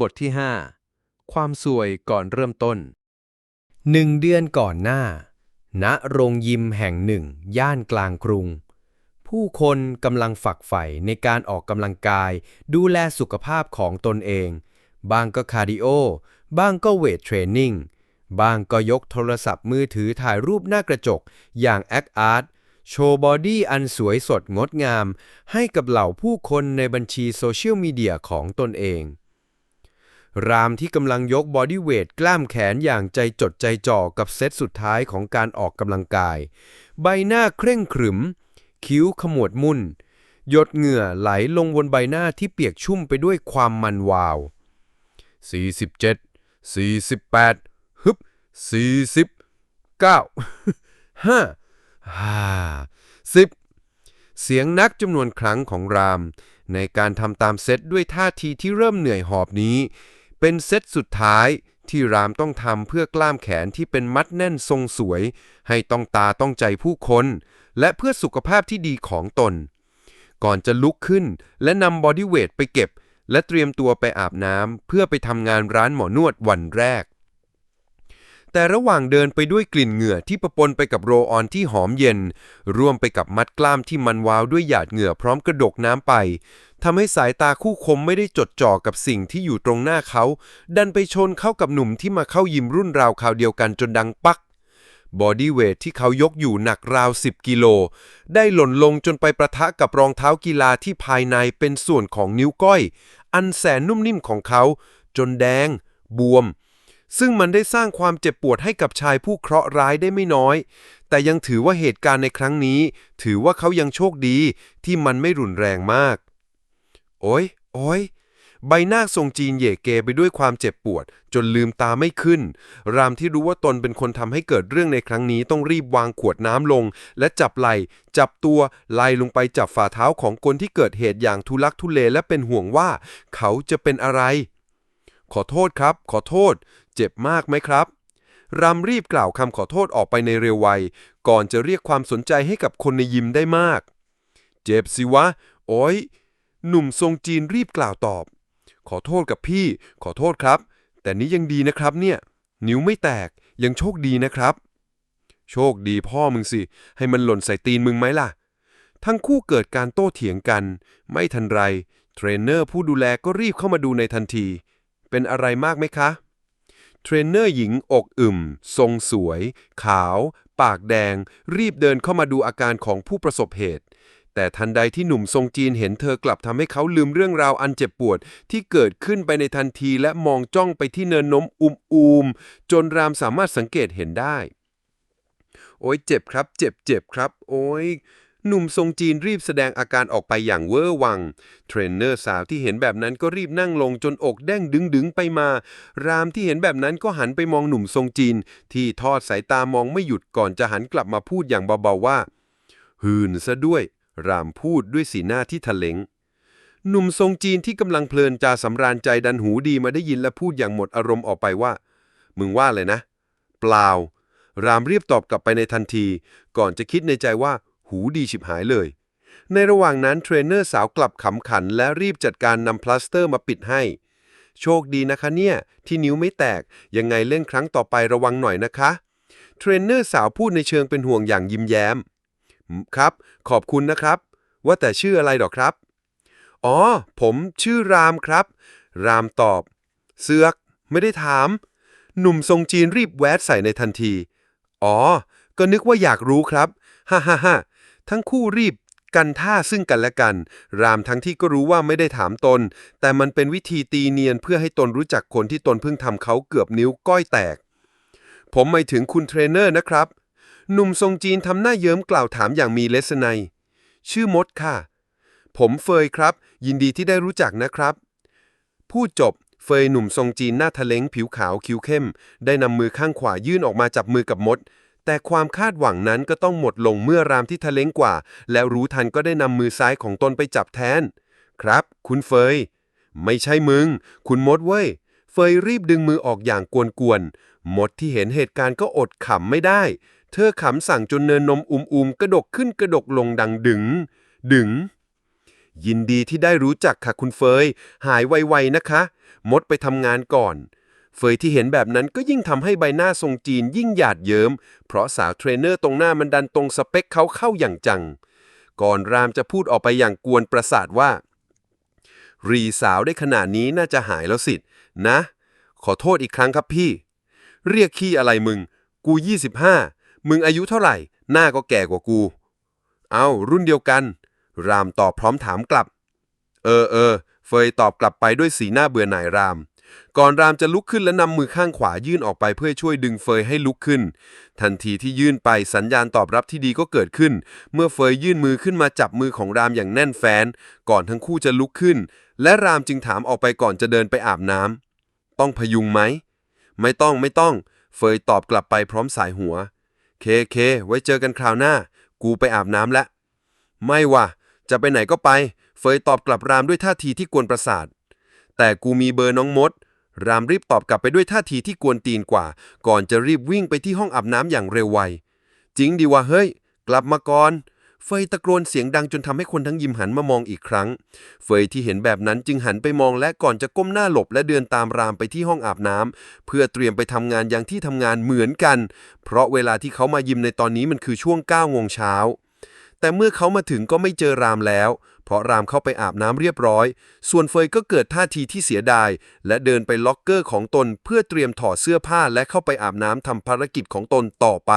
บทที่ 5 ความสวยก่อนเริ่มต้น หนึ่งเดือนก่อนหน้า ณโรงยิมแห่งหนึ่ง ย่านกลางกรุง ผู้คนกำลังฝักใฝ่ในการออกกำลังกาย ดูแลสุขภาพของตนเอง บางก็คาร์ดิโอ บ้างก็เวทเทรนนิ่ง บางก็ยกโทรศัพท์มือถือถ่ายรูปหน้ากระจก อย่างแอคอาร์ตโชว์บอดี้อันสวยสดงดงาม ให้กับเหล่าผู้คนในบัญชีโซเชียลมีเดียของตนเอง รามที่กำลังยกบอดี้เวทกล้ามแขนอย่างใจจดใจจ่อกับเซตสุดท้ายของการออกกำลังกาย ใบหน้าเคร่งขรึม คิ้วขมวดมุ่น หยดเหงื่อไหลลงบนใบหน้าที่เปียกชุ่มไปด้วยความมันวาว 47 48 ฮึบ49 5 10เสียงนักจำนวนครั้งของราม ในการทำตามเซตด้วยท่าทีที่เริ่มเหนื่อยหอบนี้ เป็นเซตสุดท้ายที่รามต้องทำเพื่อกล้ามแขนที่เป็นมัดแน่นทรงสวย ให้ต้องตาต้องใจผู้คน และเพื่อสุขภาพที่ดีของตน ก่อนจะลุกขึ้นและนำบอดี้เวทไปเก็บ และเตรียมตัวไปอาบน้ำเพื่อไปทำงานร้านหมอนวดวันแรก แต่ระหว่างเดินไปด้วยกลิ่นเหงื่อที่ประปนไปกับโรออนที่หอมเย็น ร่วมไปกับมัดกล้ามที่มันวาวด้วยหยาดเหงื่อพร้อมกระดกน้ำไปทำให้สายตาคู่คมไม่ได้จดจ่อกับสิ่งที่อยู่ตรงหน้าเขา ดันไปชนเข้ากับหนุ่มที่มาเข้ายิมรุ่นราวคราวเดียวกันจนดังปักบอดี้เวทที่เขายกอยู่หนักราว 10 กิโล ได้หล่นลงจนไปประทะกับรองเท้ากีฬาที่ภายในเป็นส่วนของนิ้วก้อย อันแสนนุ่มนิ่มของเขา จนแดง บวม ซึ่งมันได้สร้างความเจ็บปวดให้กับชายผู้เคราะห์ร้ายได้ไม่น้อย แต่ยังถือว่าเหตุการณ์ในครั้งนี้ ถือว่าเขายังโชคดีที่มันไม่รุนแรงมาก โอ้ย โอ้ย ใบหน้าทรงจีนเหย่เกไปด้วยความเจ็บปวด จนลืมตาไม่ขึ้น รามที่รู้ว่าตนเป็นคนทำให้เกิดเรื่องในครั้งนี้ต้องรีบวางขวดน้ำลง และจับไหล่จับตัวไล่ลงไปจับฝ่าเท้าของคนที่เกิดเหตุอย่างทุลักทุเลและเป็นห่วงว่า เขาจะเป็นอะไรขอโทษครับ ขอโทษ เจ็บมากไหมครับรามรีบกล่าวคำขอโทษออกไปในเร็วไวก่อนจะเรียกความสนใจให้กับคนในยิมได้มาก เจ็บสิวะ โอ้ย หนุ่มทรงจีนรีบกล่าวตอบ ขอโทษกับพี่ ขอโทษครับ แต่นี้ยังดีนะครับเนี่ย นิ้วไม่แตก ยังโชคดีนะครับ โชคดีพ่อมึงสิ ให้มันหล่นใส่ตีนมึงไหมล่ะ ทั้งคู่เกิดการโต้เถียงกัน ไม่ทันไร เทรนเนอร์ผู้ดูแลก็รีบเข้ามาดูในทันที เป็นอะไรมากไหมคะ เทรนเนอร์หญิงอกอึม ทรงสวย ขาว ปากแดง รีบเดินเข้ามาดูอาการของผู้ประสบเหตุ แต่ทันใดที่หนุ่มทรงจีนเห็นเธอกลับทำให้เขาลืมเรื่องราวอันเจ็บปวด ที่เกิดขึ้นไปในทันทีและมองจ้องไปที่เนินนมอุมๆจนรามสามารถสังเกตเห็นได้ โอ้ยเจ็บครับ เจ็บเจ็บครับ โอ้ย หนุ่มทรงจีนรีบแสดงอาการออกไปอย่างเวอร์วัง เทรนเนอร์สาวที่เห็นแบบนั้นก็รีบนั่งลงจนอกแด้งดึงดึงๆไปมา รามที่เห็นแบบนั้นก็หันไปมองหนุ่มทรงจีน ที่ทอดสายตามองไม่หยุดก่อนจะหันกลับมาพูดอย่างเบาๆว่า หืนซะด้วย รามพูดด้วยสีหน้าที่ทะเลงหนุ่มทรงจีนที่กำลังเพลินจาสำราญใจดันหูดีมาได้ยินและพูดอย่างหมดอารมณ์ออกไปว่า มึงว่าเลยนะ เปล่า รามรีบตอบกลับไปในทันที ก่อนจะคิดในใจว่า หูดีฉิบหายเลย ในระหว่างนั้นเทรนเนอร์สาวกลับขำขัน และรีบจัดการนำพลาสเตอร์มาปิดให้ โชคดีนะคะเนี่ย ที่นิ้วไม่แตก ยังไงเล่นครั้งต่อไประวังหน่อยนะคะ เทรนเนอร์สาวพูดในเชิงเป็นห่วงอย่างยิ้มแย้ม ครับ ขอบคุณนะครับ ว่าแต่ชื่ออะไรดอกครับ อ๋อ ผมชื่อรามครับ รามตอบ เสือกไม่ได้ถาม หนุ่มทรงจีนรีบแวดใส่ในทันที อ๋อ ก็นึกว่าอยากรู้ครับ ฮ่าฮ่าฮ่า ทั้งคู่รีบกันท่าซึ่งกันและกัน รามทั้งที่ก็รู้ว่าไม่ได้ถามตน แต่มันเป็นวิธีตีเนียนเพื่อให้ตนรู้จักคนที่ตนเพิ่งทำเขาเกือบนิ้วก้อยแตก ผมหมายถึงคุณเทรนเนอร์นะครับ หนุ่มทรงจีนทำหน้าเยิ้มกล่าวถามอย่างมีเลสไนชื่อมดค่ะ ผมเฟยครับ ยินดีที่ได้รู้จักนะครับพูดจบเฟยหนุ่มทรงจีนหน้าทะเลงผิวขาวคิ้วเข้ม ได้นำมือข้างขวายื่นออกมาจับมือกับมด แต่ความคาดหวังนั้นก็ต้องหมดลงเมื่อรามที่ทะเลงกว่า แล้วรู้ทันก็ได้นำมือซ้ายของตนไปจับแทน ครับ คุณเฟย ไม่ใช่มึง คุณมดเว้ย เฟยรีบดึงมือออกอย่างกวนๆมดที่เห็นเหตุการณ์ก็อดขำไม่ได้ เธอขำสั่งจนเนินนมอุมๆกระดกขึ้นกระดกลงดังดึง ดึง ยินดีที่ได้รู้จักค่ะคุณเฟย หายไวๆนะคะ มดไปทำงานก่อน เฟยที่เห็นแบบนั้นก็ยิ่งทำให้ใบหน้าทรงจีนยิ่งหยาดเยิ้ม เพราะสาวเทรนเนอร์ตรงหน้ามันดันตรงสเปคเขาเข้าอย่างจัง ก่อนรามจะพูดออกไปอย่างกวนประสาทว่า รีสาวได้ขนาดนี้น่าจะหายแล้วสิ นะ ขอโทษอีกครั้งครับพี่ เรียกขี้อะไรมึง กู 25 มึงอายุเท่าไหร่ หน้าก็แก่กว่ากู เอารุ่นเดียวกัน รามตอบพร้อมถามกลับ เออเออเฟยตอบกลับไปด้วยสีหน้าเบื่อหน่ายราม ก่อนรามจะลุกขึ้นและนำมือข้างขวายื่นออกไปเพื่อช่วยดึงเฟยให้ลุกขึ้น ทันทีที่ยื่นไปสัญญาณตอบรับที่ดีก็เกิดขึ้น เมื่อเฟยยื่นมือขึ้นมาจับมือของรามอย่างแน่นแฟ้นก่อนทั้งคู่จะลุกขึ้น และรามจึงถามออกไปก่อนจะเดินไปอาบน้ำต้องพยุงไหม ไม่ต้องไม่ต้อง เฟยตอบกลับไปพร้อมสายหัว เคเค ไว้เจอกันคราวหน้า กูไปอาบน้ำแล้วไม่ว่ะ จะไปไหนก็ไป เฟยตอบกลับรามด้วยท่าทีที่กวนประสาท แต่กูมีเบอร์น้องมด รามรีบตอบกลับไปด้วยท่าทีที่กวนตีนกว่า ก่อนจะรีบวิ่งไปที่ห้องอาบน้ำอย่างเร็วไว จริงดีวะเฮ้ย กลับมาก่อน เฟยตะโกนเสียงดังจนทำให้คนทั้งยิมหันมามองอีกครั้ง เฟยที่เห็นแบบนั้นจึงหันไปมองและก่อนจะก้มหน้าหลบและเดินตามรามไปที่ห้องอาบน้ำเพื่อเตรียมไปทำงานอย่างที่ทำงานเหมือนกัน เพราะเวลาที่เขามายิมในตอนนี้มันคือช่วง9โมงเช้า แต่เมื่อเขามาถึงก็ไม่เจอรามแล้ว เพราะรามเข้าไปอาบน้ำเรียบร้อย ส่วนเฟยก็เกิดท่าทีที่เสียดาย และเดินไปล็อกเกอร์ของตนเพื่อเตรียมถอดเสื้อผ้าและเข้าไปอาบน้ำทำภารกิจของตนต่อไป